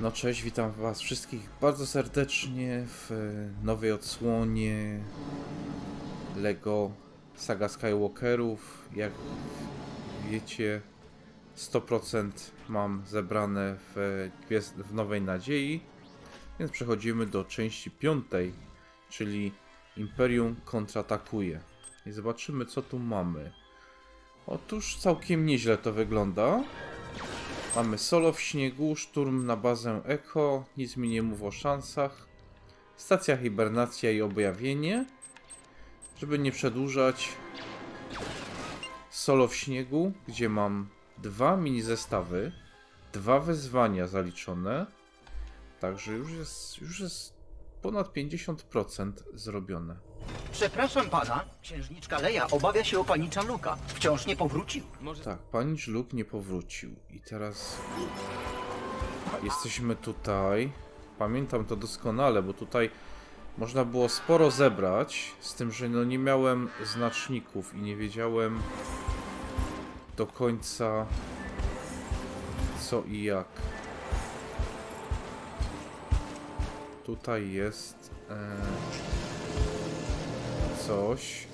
No cześć, witam was wszystkich bardzo serdecznie w e, nowej odsłonie LEGO Saga Skywalkerów. Jak wiecie, 100% mam zebrane w, e, w Nowej Nadziei, więc przechodzimy do części piątej, czyli Imperium kontratakuje. I zobaczymy co tu mamy. Otóż całkiem nieźle to wygląda. Mamy solo w śniegu, szturm na bazę Echo, nic mi nie mów o szansach. Stacja hibernacja i objawienie. Żeby nie przedłużać. Solo w śniegu, gdzie mam dwa mini zestawy, dwa wyzwania zaliczone. Także już jest, już jest ponad 50% zrobione. Przepraszam pana, księżniczka Leja obawia się o panicza Luka. Wciąż nie powrócił. Tak, panicz Luke nie powrócił. I teraz jesteśmy tutaj. Pamiętam to doskonale, bo tutaj można było sporo zebrać, z tym, że no nie miałem znaczników i nie wiedziałem do końca co i jak. Tutaj jest e, coś.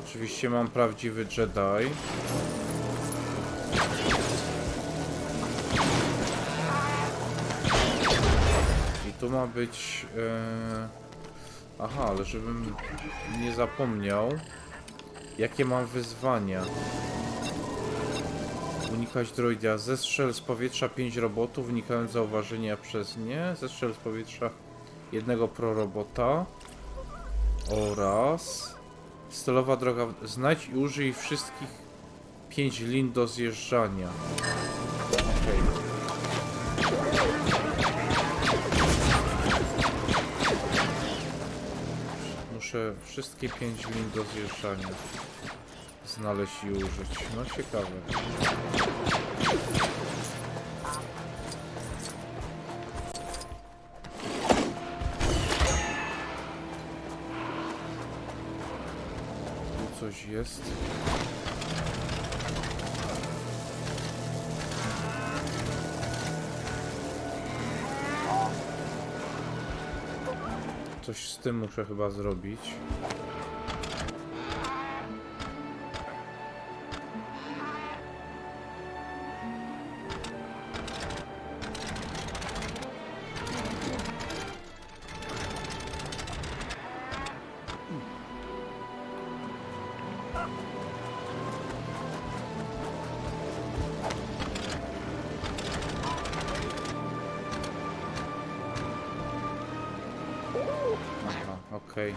Oczywiście mam prawdziwy Jedi. I tu ma być... E... Aha, ale żebym nie zapomniał, jakie mam wyzwania. Unikać droida. Zestrzel z powietrza 5 robotów, unikając zauważenia przez nie. Zestrzel z powietrza jednego prorobota. Oraz... Stylowa droga. Znajdź i użyj wszystkich 5 lin do zjeżdżania. Okej. Muszę wszystkie 5 lin do zjeżdżania znaleźć i użyć. No ciekawe. Coś jest. Coś z tym muszę chyba zrobić. Aha, okej.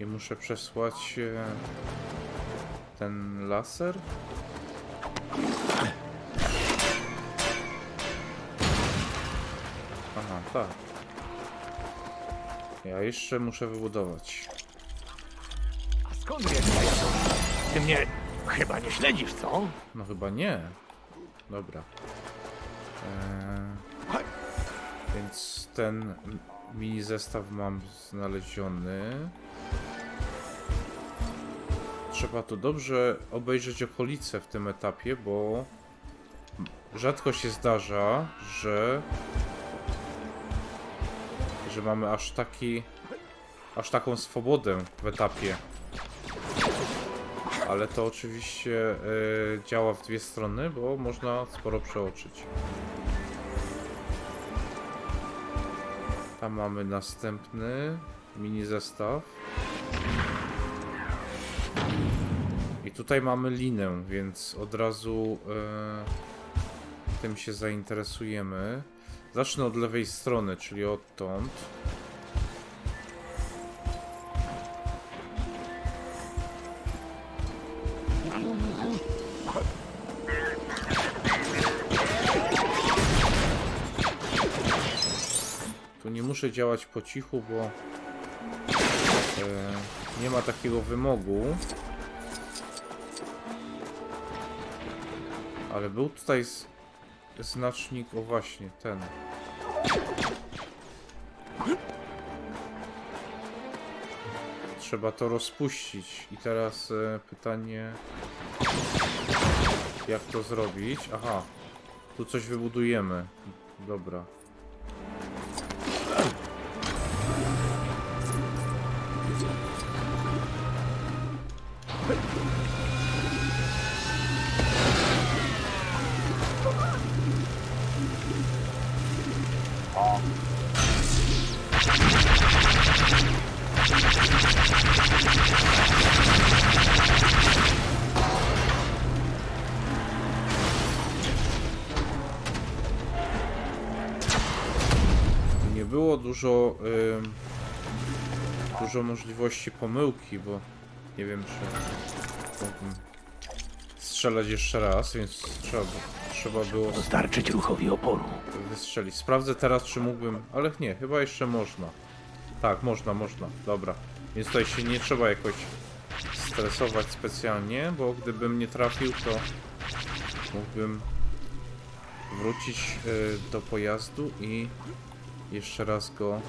I muszę przesłać e, ten laser? Aha, tak. Ja jeszcze muszę wybudować. A skąd wiesz? Ty mnie chyba nie śledzisz, co? No chyba nie. Dobra. Eee, więc ten mini zestaw mam znaleziony. Trzeba tu dobrze obejrzeć okolice w tym etapie, bo rzadko się zdarza, że że mamy aż taki aż taką swobodę w etapie. Ale to oczywiście e, działa w dwie strony, bo można sporo przeoczyć. Tam mamy następny mini zestaw. I tutaj mamy linę, więc od razu e, tym się zainteresujemy. Zacznę od lewej strony, czyli odtąd. Nie muszę działać po cichu, bo e, nie ma takiego wymogu. Ale był tutaj z, znacznik, o właśnie, ten. trzeba to rozpuścić. I teraz e, pytanie, jak to zrobić? Aha, tu coś wybudujemy. Dobra. Nie było dużo ym, dużo możliwości pomyłki, bo nie wiem czy mógłbym strzelać jeszcze raz, więc trzeba, trzeba było Dostarczyć ruchowi oporu. wystrzelić. Sprawdzę teraz, czy mógłbym, ale nie, chyba jeszcze można. Tak, można, można, dobra. Więc tutaj się nie trzeba jakoś stresować specjalnie, bo gdybym nie trafił, to mógłbym wrócić y, do pojazdu i jeszcze raz go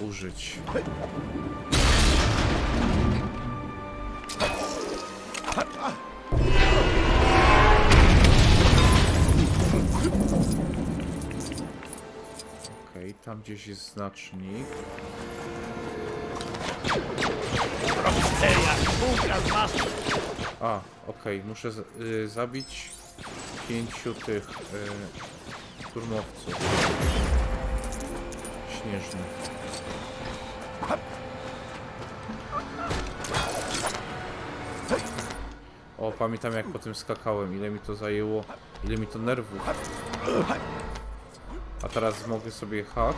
użyć. Okej, tam gdzieś jest znacznik. Seria, współgra z. A, okej, muszę y, zabić pięciu tych y, szturmowców śnieżnych. O, pamiętam jak po tym skakałem, ile mi to zajęło, ile mi to nerwów. A teraz mogę sobie hak.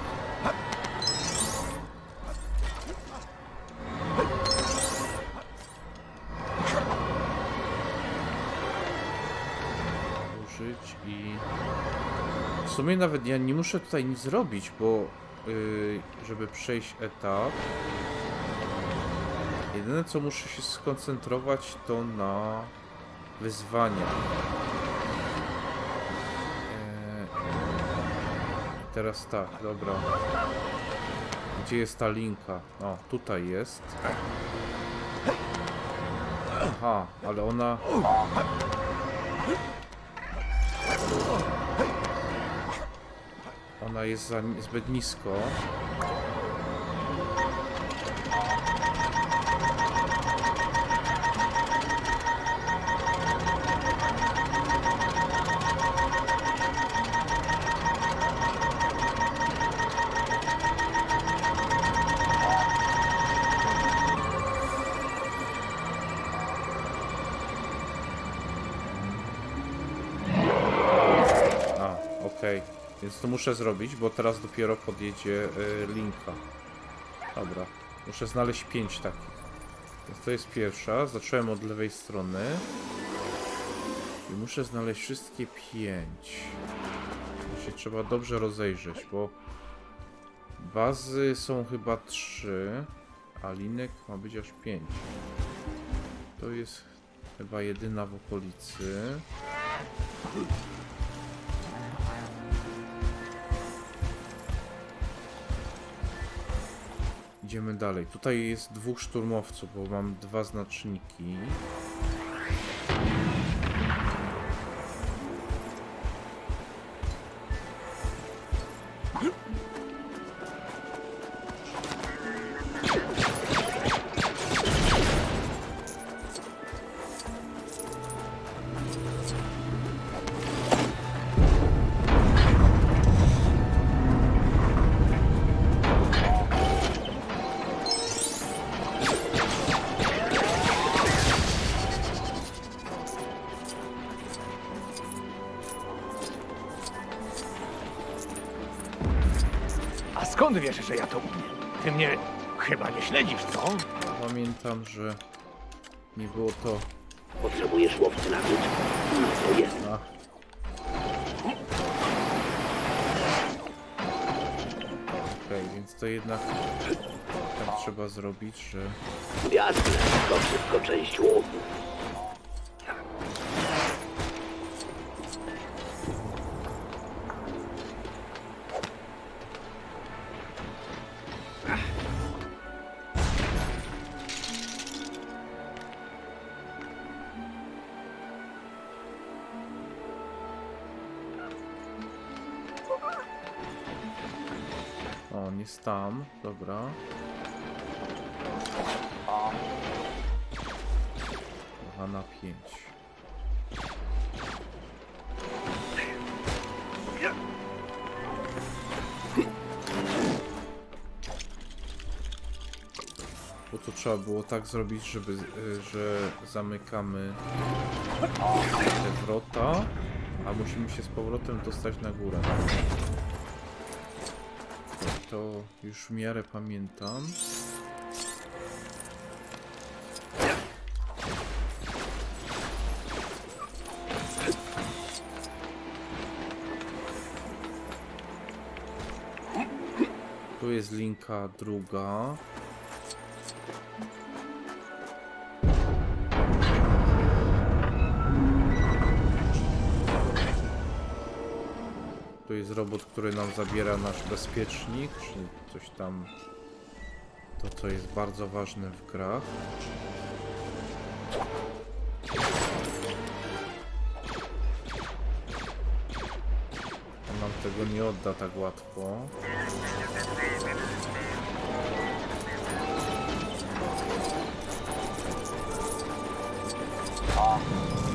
I w sumie nawet ja nie muszę tutaj nic zrobić, bo yy, żeby przejść etap jedyne co muszę się skoncentrować to na wyzwania Eee, teraz tak, dobra. Gdzie jest ta linka? O, tutaj jest. Aha, ale ona Ona jest za, zbyt nisko. Więc to muszę zrobić, bo teraz dopiero podjedzie y, linka. Dobra. Muszę znaleźć pięć takich. Więc to jest pierwsza. Zacząłem od lewej strony. I muszę znaleźć wszystkie pięć. To trzeba dobrze rozejrzeć, bo bazy są chyba trzy, a linek ma być aż pięć. To jest chyba jedyna w okolicy. Idziemy dalej. Tutaj jest dwóch szturmowców, bo mam dwa znaczniki. Skąd wiesz, że ja to umiem? Ty mnie chyba nie śledzisz, co? Pamiętam, że nie było to. Potrzebujesz łowcy na klucz? No to jest. A. Okej, więc to jednak tak trzeba zrobić, że Jasne, to wszystko część łowu. Dobra. Dwa na pięć. Bo to trzeba było tak zrobić, żeby, y, że zamykamy te wrota, a musimy się z powrotem dostać na górę. To już w miarę pamiętam. Tu jest linka druga. Tu jest robot, który nam zabiera nasz bezpiecznik, czyli coś tam. To, co jest bardzo ważne w grach. On nam tego nie odda tak łatwo. To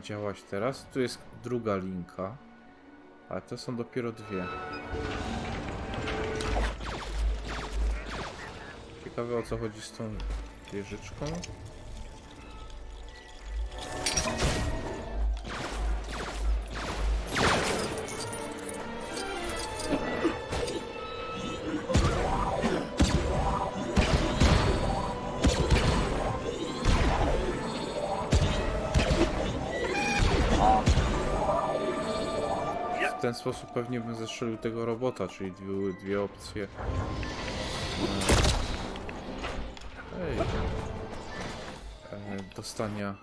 działać teraz. Tu jest druga linka. Ale to są dopiero dwie. Ciekawe o co chodzi z tą wieżyczką. Ten sposób pewnie bym zestrzelił tego robota, czyli dwie, dwie opcje. Ej. E, dostania.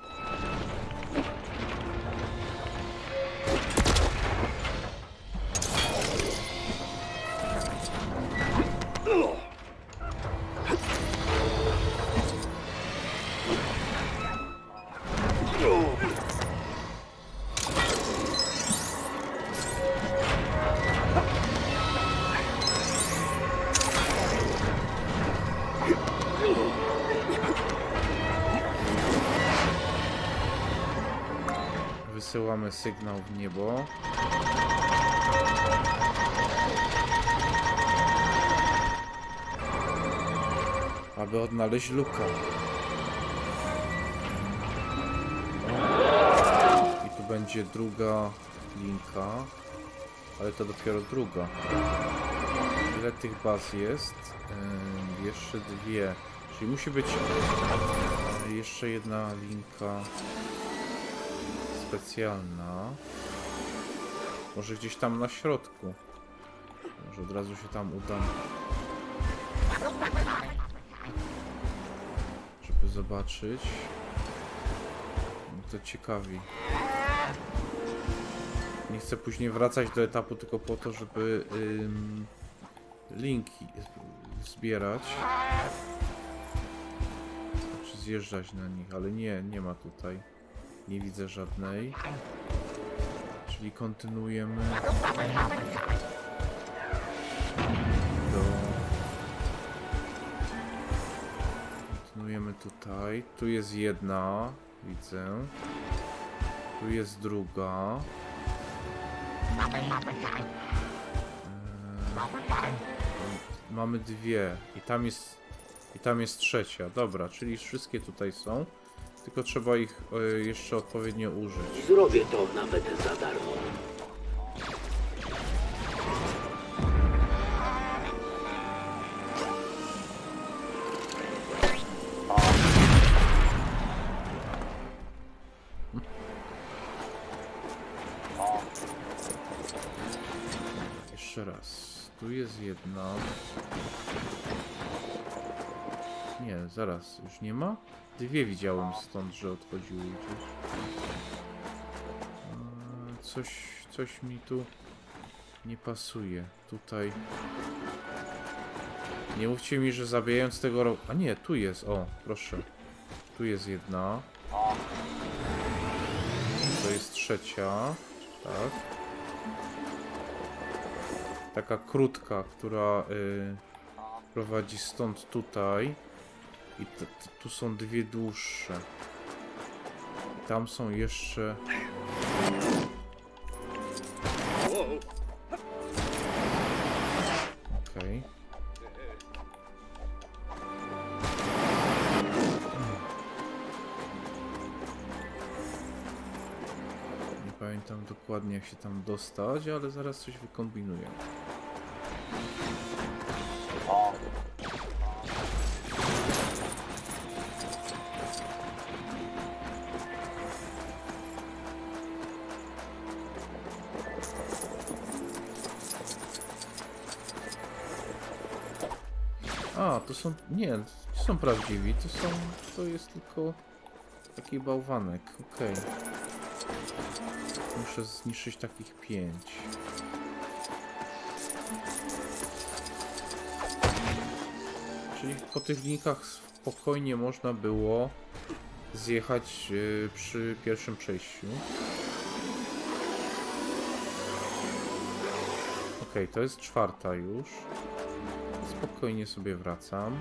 Wysyłamy sygnał w niebo. Aby odnaleźć luka. I tu będzie druga linka. Ale to dopiero druga. Ile tych baz jest? Ym, jeszcze dwie. Czyli musi być jeszcze jedna linka specjalna. Może gdzieś tam na środku. Może od razu się tam udam. Żeby zobaczyć. Mnie to ciekawi. Nie chcę później wracać do etapu tylko po to, żeby ym, linki zbierać. Czy zjeżdżać na nich, ale nie, nie ma tutaj. Nie widzę żadnej. Czyli kontynuujemy do... Kontynuujemy tutaj. Tu jest jedna, widzę. Tu jest druga. Eee, mamy dwie i tam jest i tam jest trzecia. Dobra, czyli wszystkie tutaj są. Tylko trzeba ich e, jeszcze odpowiednio użyć. Zrobię to nawet za darmo. Jeszcze raz. Tu jest jedna. Zaraz, już nie ma? Dwie widziałem stąd, że odchodziły gdzieś. A, Coś, coś mi tu nie pasuje. Tutaj. Nie mówcie mi, że zabijając tego. A nie, tu jest, o, proszę. Tu jest jedna. To jest trzecia. Tak. Taka krótka, która y, prowadzi stąd tutaj. I t- t- tu są dwie dłuższe. I tam są jeszcze. Okej. Nie pamiętam dokładnie jak się tam dostać, ale zaraz coś wykombinuję. Nie, to są prawdziwi, to są. To jest tylko taki bałwanek. Okej. Muszę zniszczyć takich pięć. Czyli po tych linkach spokojnie można było zjechać yy, przy pierwszym przejściu. Okej, to jest czwarta już. Spokojnie sobie wracam.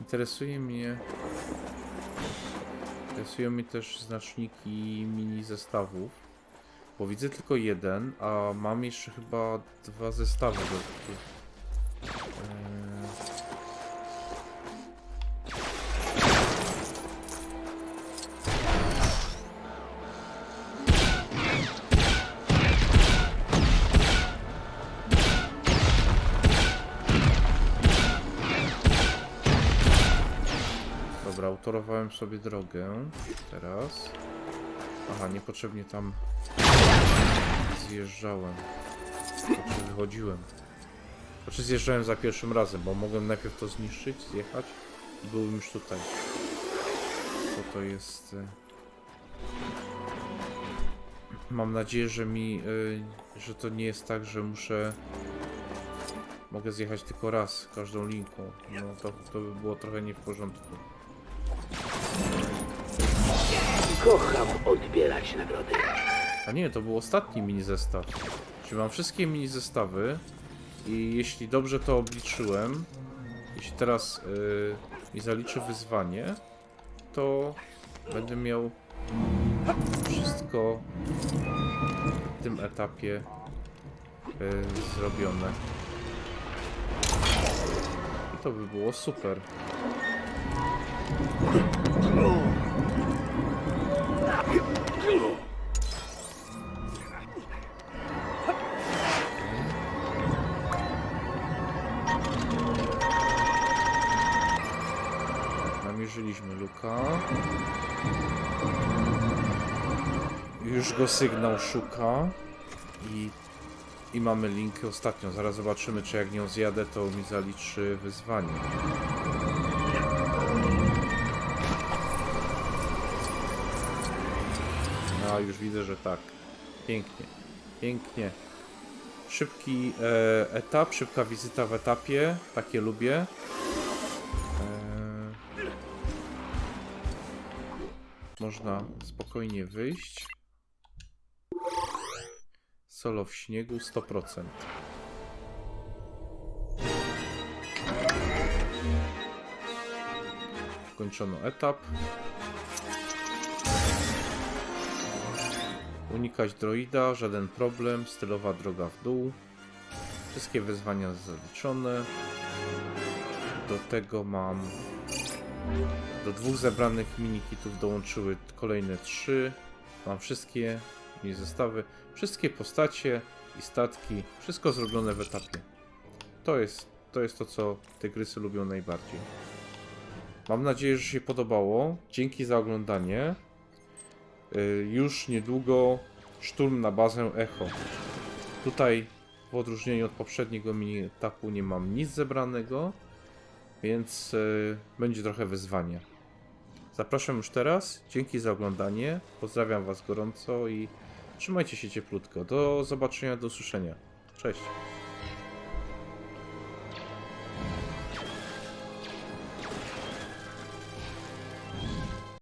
Interesuje mnie. Interesują mnie też znaczniki mini zestawów. Bo widzę tylko jeden, a mam jeszcze chyba dwa zestawy do. Dobra, utorowałem sobie drogę. Teraz. Aha, niepotrzebnie tam zjeżdżałem. Znaczy wychodziłem. Znaczy zjeżdżałem za pierwszym razem, bo mogłem najpierw to zniszczyć, zjechać i byłem już tutaj. Bo to jest... e, Mam nadzieję, że mi... e, że to nie jest tak, że muszę... Mogę zjechać tylko raz każdą linką. No to, to by było trochę nie w porządku. Kocham odbierać nagrody. A nie, to był ostatni mini zestaw. Czyli mam wszystkie mini zestawy i jeśli dobrze to obliczyłem, jeśli teraz yy, mi zaliczy wyzwanie, to będę miał wszystko w tym etapie yy, zrobione. I to by było super. Namierzyliśmy Luka. Już go sygnał szuka. I, I mamy linkę ostatnią. Zaraz zobaczymy, czy jak nią zjadę, to mi zaliczy wyzwanie. No, już widzę, że tak. Pięknie. Pięknie. Szybki e, etap, szybka wizyta w etapie. Takie lubię. Można spokojnie wyjść. Solo w śniegu 100%. Kończono etap. Unikać droida, żaden problem, stylowa droga w dół. Wszystkie wyzwania zaliczone. Do tego mam do dwóch zebranych minikitów dołączyły kolejne trzy. Mam wszystkie mini zestawy, wszystkie postacie i statki, wszystko zrobione w etapie. To jest to, jest to co te grysy lubią najbardziej. Mam nadzieję, że się podobało. Dzięki za oglądanie. Y, Już niedługo szturm na bazę Echo. Tutaj w odróżnieniu od poprzedniego mini etapu nie mam nic zebranego, więc y, będzie trochę wyzwania. Zapraszam już teraz. Dzięki za oglądanie. Pozdrawiam Was gorąco i trzymajcie się cieplutko. Do zobaczenia, do usłyszenia. Cześć.